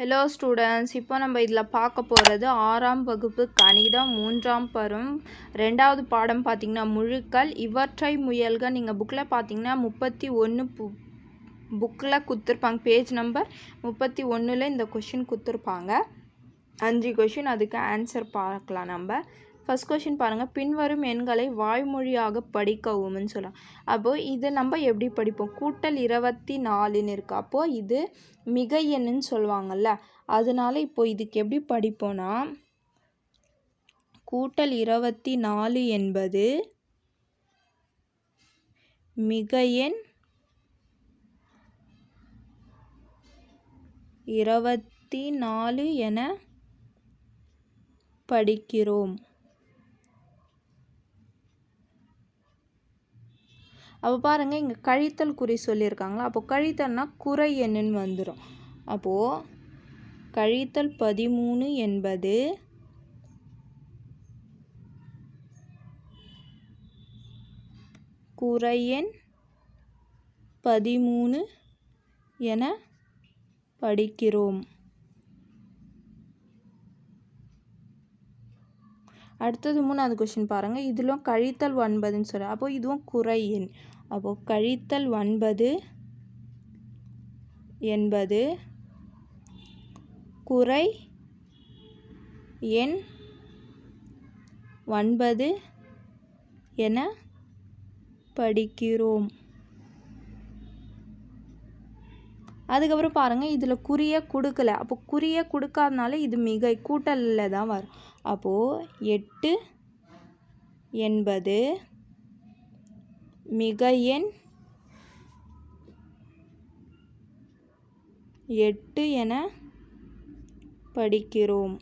Hello students இப்போ நம்ம இதில் பார்க்க போகிறது ஆறாம் வகுப்பு கணிதம் மூன்றாம் பருவம். ரெண்டாவது பாடம் பார்த்திங்கன்னா முழுக்கள். இவற்றை முயல்க. நீங்கள் புக்கில் பார்த்தீங்கன்னா முப்பத்தி ஒன்று பு புக்கில் கொடுத்துருப்பாங்க. பேஜ் நம்பர் முப்பத்தி ஒன்றில் இந்த கொஷின் கொடுத்துருப்பாங்க. அஞ்சு கொஷின் அதுக்கு ஆன்சர் பார்க்கலாம் நம்ம. ஃபஸ்ட் கொஷின் பாருங்கள் பின்வரும் எண்களை வாய்மொழியாக படிக்கவும்னு சொல்லலாம். அப்போது இது நம்ம எப்படி படிப்போம்? கூட்டல் இருபத்தி நாலுன்னு இருக்கு. அப்போது இது மிகை எண்ணுன்னு சொல்லுவாங்கள்ல அதனால் இப்போ இதுக்கு எப்படி படிப்போம்னா கூட்டல் இருபத்தி நாலு என்பது மிக எண் இருபத்தி நாலு என படிக்கிறோம். அப்போ பாருங்கள் இங்கே கழித்தல் குறி சொல்லியிருக்காங்களா? அப்போ கழித்தல்னா குறை எண்ணுன்னு வந்துடும் அப்போது கழித்தல் பதிமூணு என்பது குறையெண் பதிமூணு என படிக்கிறோம். அடுத்தது மூணாவது கொஷின் பாருங்கள் இதிலும் கழித்தல் ஒன்பதுன்னு சொல்கிறேன் அப்போது இதுவும் குறை எண். அப்போது கழித்தல் ஒன்பது என்பது குறை எண் ஒன்பது என படிக்கிறோம். அதுக்கப்புறம் பாருங்கள் இதில் குறிய கொடுக்கல. அப்போ குறிய கொடுக்காதனால இது மிகை கூட்டலில் தான் வரும். அப்போது எட்டு என்பது மிக எண் எட்டு என படிக்கிறோம்.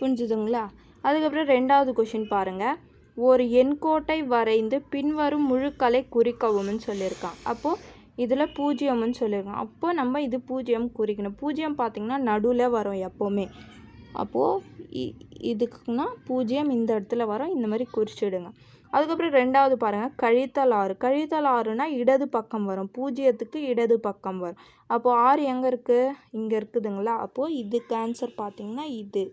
புரிஞ்சுதுங்களா? அதுக்கப்புறம் ரெண்டாவது கொஷின் பாருங்கள் ஒரு எண்கோட்டை வரைந்து பின்வரும் முழுக்களை குறிக்கவும்னு சொல்லியிருக்கான். அப்போது இதில் பூஜ்ஜியம்னு சொல்லியிருக்கான். அப்போ நம்ம இது பூஜ்ஜியம் குறிக்கணும். பூஜ்ஜியம் பார்த்திங்கன்னா நடுவில் வரும் எப்போவுமே. அப்போது இதுக்குன்னா பூஜ்ஜியம் இந்த இடத்துல வரும். இந்த மாதிரி குறிச்சிடுங்க. அதுக்கப்புறம் ரெண்டாவது பாருங்கள் கழித்தல் ஆறு கழித்தல் ஆறுனா இடது பக்கம் வரும். பூஜ்ஜியத்துக்கு இடது பக்கம் வரும். அப்போது ஆறு எங்கே இருக்குது இங்கே இருக்குதுங்களா? அப்போது இதுக்கு ஆன்சர் பார்த்திங்கன்னா இது.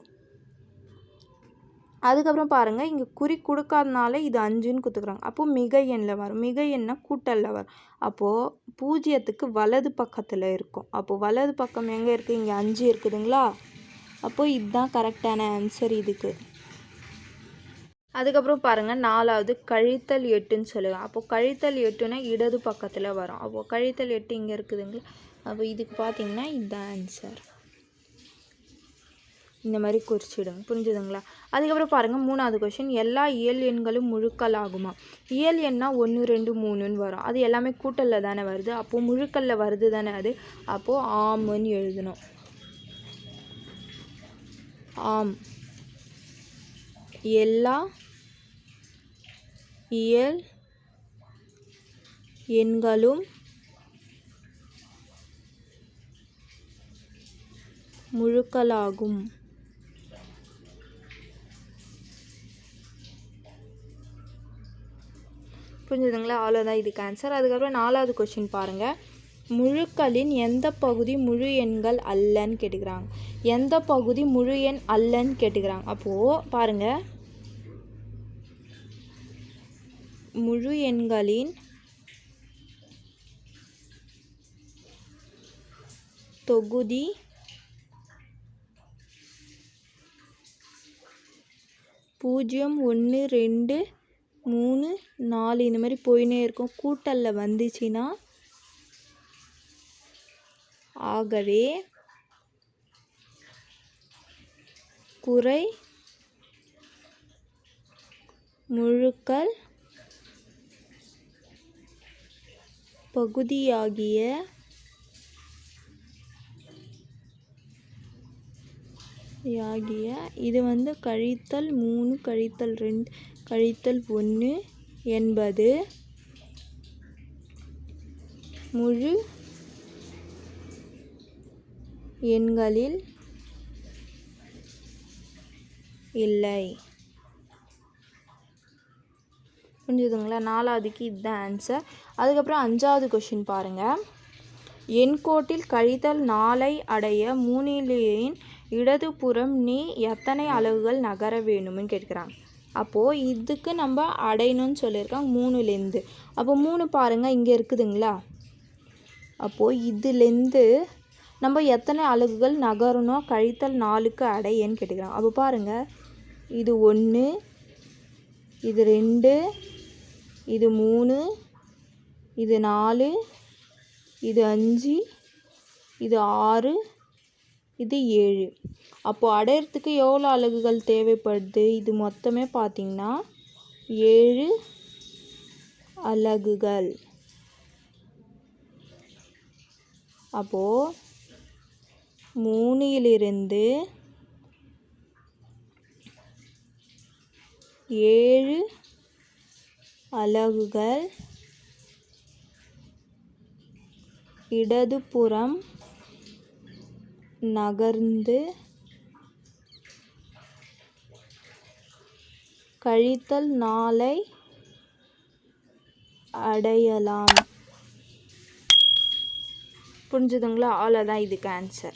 அதுக்கப்புறம் பாருங்கள் இங்கே குறி கொடுக்காதனால இது அஞ்சுன்னு கொடுத்துக்குறாங்க அப்போது மிக எண்ணில் வரும். மிக எண்ணை கூட்டலில் வரும். அப்போது பூஜ்ஜியத்துக்கு வலது பக்கத்தில் இருக்கும். அப்போது வலது பக்கம் எங்கே இருக்குது இங்கே அஞ்சு இருக்குதுங்களா? அப்போது இதுதான் கரெக்டான ஆன்சர் இதுக்கு. அதுக்கப்புறம் பாருங்கள் நாலாவது கழித்தல் எட்டுன்னு சொல்லுவேன் அப்போது கழித்தல் எட்டுன்னா இடது பக்கத்தில் வரும். அப்போது கழித்தல் எட்டு இங்கே இருக்குதுங்களா? அப்போ இதுக்கு பார்த்தீங்கன்னா இதுதான் ஆன்சர் இந்த மாதிரி குறிச்சிடுங்க புரிஞ்சுதுங்களா? அதுக்கப்புறம் பாருங்கள் மூணாவது கொஷின் எல்லா இயல் எண்களும் முழுக்கள் ஆகுமா இயல் எண்ணா ஒன்று ரெண்டு மூணுன்னு வரும். அது எல்லாமே கூட்டலில் தானே வருது? அப்போது முழுக்கல்ல வருது தானே அது? அப்போது ஆம்னு எழுதணும். ஆம். எல்லா இயல் எண்களும் முழுக்களாகும். புரிஞ்சுதுங்களா? அவ்வளோதான் இதுக்கு ஆன்சர் அதுக்கப்புறம் நாலாவது கொஷின் பாருங்கள் முழுக்களின் எந்த பகுதி முழு எண்கள் அல்லன்னு கேட்டுக்கிறாங்க. எந்த பகுதி முழு எண் அல்லன்னு கேட்டுக்கிறாங்க. அப்போது பாருங்கள் முழு எண்களின் தொகுதி பூஜ்ஜியம் ஒன்று ரெண்டு மூணு நாலு இந்த மாதிரி போயினே இருக்கும். கூட்டலில் வந்துச்சுன்னா ஆகவே குறை முழுக்கள் பகுதியாகிய ஆகிய இது வந்து கழித்தல் மூணு கழித்தல் ரெண்டு. கழித்தல் ஒன்று என்பது முழு எண்களில் இல்லை. புரிஞ்சுதுங்களா? நாலாவதுக்கு இதுதான் ஆன்சர் அதுக்கப்புறம் அஞ்சாவது கொஷின் பாருங்கள் எண்கோட்டில் கழித்தல் நாளை அடைய மூணிலேயின் இடதுபுறம் நீ எத்தனை அளவுகள் நகர வேணும்னு கேட்குறாங்க அப்போது இதுக்கு நம்ம அடையணும்னு சொல்லியிருக்காங்க மூணுலேருந்து. அப்போ மூணு பாருங்கள் இங்கே இருக்குதுங்களா? அப்போது இதுலேருந்து நம்ம எத்தனை அலகுகள் நகரணும் கழித்தல் நாலுக்கு அடையன்னு கேட்டுக்கிறோம். அப்போ பாருங்கள் இது ஒன்று இது ரெண்டு இது மூணு இது நாலு இது அஞ்சு இது ஆறு இது ஏழு. அப்போது அடையிறதுக்கு எவ்வளோ அலகுகள் தேவைப்படுது? இது மொத்தமே பார்த்திங்கன்னா ஏழு அலகுகள். அப்போது மூணிலிருந்து ஏழு அலகுகள் இடதுபுறம் நகர்ந்து கழித்தல் நாளை அடையலாம். புரிஞ்சுதுங்களா? அவ்வளோதான் இதுக்கு ஆன்சர்